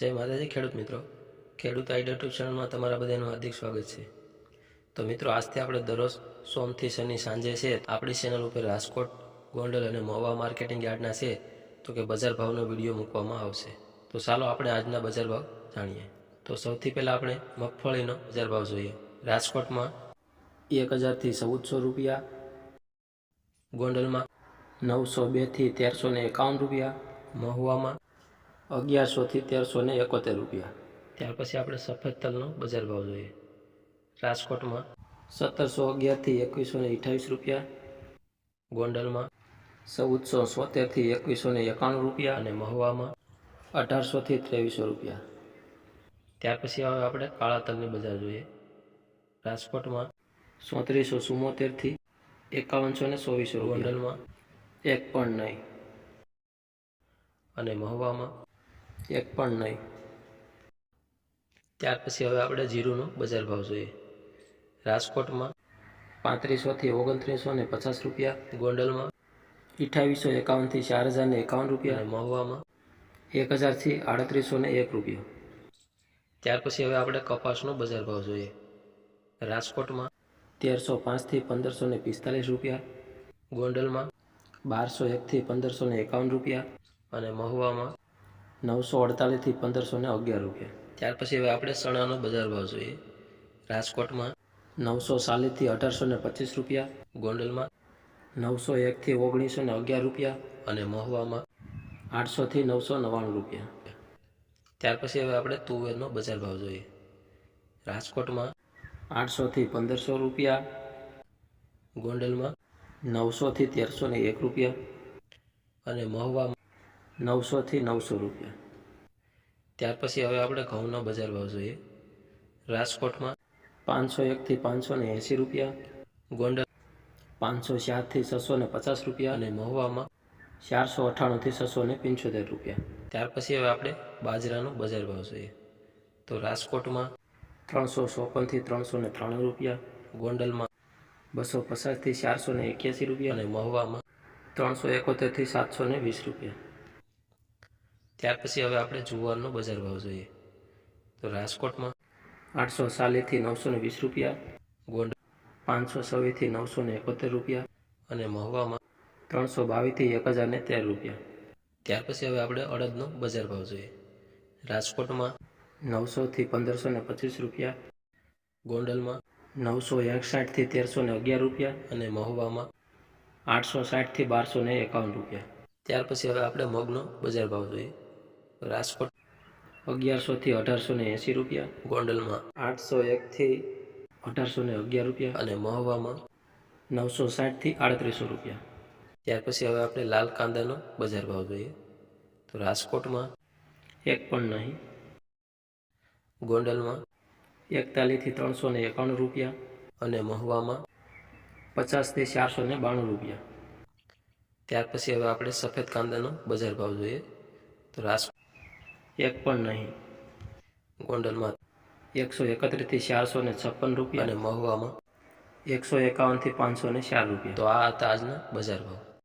જય માતાજી, ખેડૂત મિત્રો. ખેડૂત આઈડિયા ટ્યુબ ચેનલમાં તમારા બધાનું હાર્દિક સ્વાગત છે. તો મિત્રો, આજથી આપણે દરરોજ સોમથી શનિ સાંજે છે, આપણી ચેનલ ઉપર રાજકોટ, ગોંડલ અને મહુવા માર્કેટિંગ યાર્ડના છે, તો કે બજાર ભાવનો વીડિયો મૂકવામાં આવશે. તો ચાલો આપણે આજના બજાર ભાવ જાણીએ. તો સૌથી પહેલાં આપણે મગફળીનો બજાર ભાવ જોઈએ. રાજકોટમાં એક હજારથી ચૌદસો રૂપિયા, ગોંડલમાં નવસો બેથી તેરસો ને એકાવન રૂપિયા, મહુવામાં અગિયારસોથી તેરસો ને એકોતેર રૂપિયા. ત્યાર પછી આપણે સફેદ તલનો બજાર ભાવ જોઈએ. રાજકોટમાં સત્તરસો અગિયારથી એકવીસો ને અઠાવીસ રૂપિયા. ગોંડલમાં ચૌદસો સોતેરથી એકવીસો ને એકાણું રૂપિયા. અને મહુવામાં અઢારસોથી ત્રેવીસો રૂપિયા. ત્યાર પછી હવે આપણે કાળા તલની બજાર જોઈએ. રાજકોટમાં સોત્રીસો ચુમ્મોતેરથી એકાવનસો ને ચોવીસો ગોંડલમાં એક પણ નહીં. અને મહુવામાં એક પણ નહીં. ત્યાર પછી હવે આપણે જીરુનો બજાર ભાવ જોઈએ. રાજકોટમાં પાંત્રીસોથી ઓગણત્રીસો ને પચાસ રૂપિયા, ગોંડલમાં અઠ્ઠાવીસો એકાવનથી ચાર હજાર એકાવન રૂપિયા મહુવામાં એક હજારથી આડત્રીસો ને એક રૂપિયો. ત્યાર પછી હવે આપણે કપાસનો બજાર ભાવ જોઈએ. રાજકોટમાં તેરસો પાંચથી પંદરસો ને પિસ્તાલીસ રૂપિયા, ગોંડલમાં બારસો એકથી પંદરસો ને એકાવન રૂપિયા અને મહુવામાં નવસો અડતાલીસથી પંદરસો ને અગિયાર રૂપિયા. ત્યાર પછી હવે આપણે ચણાનો બજાર ભાવ જોઈએ. રાજકોટમાં નવસો ચાલીસથી અઢારસો ને પચીસ રૂપિયા, ગોંડલમાં નવસો એકથી ઓગણીસો ને અગિયાર રૂપિયા અને મહુવામાં આઠસોથી નવસો નવ્વાણું રૂપિયા. ત્યાર પછી હવે આપણે તુવેરનો બજાર ભાવ જોઈએ. રાજકોટમાં આઠસોથી પંદરસો રૂપિયા, ગોંડલમાં નવસોથી તેરસો ને એક રૂપિયા અને મહુવામાં નવસોથી નવસો રૂપિયા. ત્યાર પછી હવે આપણે ઘઉંનો બજાર ભાવ જોઈએ. રાજકોટમાં પાંચસો એકથી પાંચસો ને એંસી રૂપિયા, ગોંડલ પાંચસો સાતથી છસો ને પચાસ રૂપિયા અને મહુવામાં ચારસો અઠ્ઠાણુંથી છસો ને પંચોતેર રૂપિયા. ત્યાર પછી હવે આપણે બાજરાનો બજાર ભાવ જોઈએ. તો રાજકોટમાં ત્રણસો ચોપનથી ત્રણસો ને ત્રાણું રૂપિયા, ગોંડલમાં બસો પચાસથી ચારસો ને એક્યાસી રૂપિયા અને મહુવામાં ત્રણસો એકોતેરથી સાતસો ને વીસ રૂપિયા. ત્યાર પછી હવે આપણે જુવારનો બજાર ભાવ જોઈએ. તો રાજકોટમાં આઠસો ચાલીસથી નવસો ને વીસ રૂપિયા ગોંડલ પાંચસો છવ્વીસથી નવસો ને એકોતેર રૂપિયા અને મહુવામાં ત્રણસો બાવીસથી એક હજાર ને તેર રૂપિયા. ત્યાર પછી હવે આપણે અડદનો બજાર ભાવ જોઈએ. રાજકોટમાં નવસોથી પંદરસો ને પચીસ રૂપિયા, ગોંડલમાં નવસો એકસાઠથી તેરસો ને અગિયાર રૂપિયા અને મહુવામાં આઠસો સાઠથી બારસો ને એકાવન રૂપિયા. ત્યાર પછી હવે આપણે મગનો બજાર ભાવ જોઈએ. રાજકોટ. અગિયારસોથી અઢારસો ને એંસી રૂપિયા. ગોંડલમાં. આઠસો એકથી અઢારસો ને અગિયાર રૂપિયા. અને મહુવામાં. નવસો સાઠથી આડત્રીસો રૂપિયા. ત્યાર પછી હવે આપણે લાલ કાંદાનો બજાર ભાવ જોઈએ. તો રાજકોટમાં. એક પણ નહીં. ગોંડલમાં. એકતાલીસથી ત્રણસો ને એકાણું રૂપિયા. અને મહુવામાં. પચાસથી ચારસો ને બાણું રૂપિયા. ત્યાર પછી હવે આપણે સફેદ કાંદાનો બજાર ભાવ જોઈએ. તો રાસ એક પણ નહીં. ગોંડલમાં એકસો એકત્રીસથી ચારસો ને છપ્પન રૂપિયા. અને મહુવામાં? એકસો એકાવનથી પાંચસો ને ચાર રૂપિયા. તો આ હતા આજના બજાર ભાવ.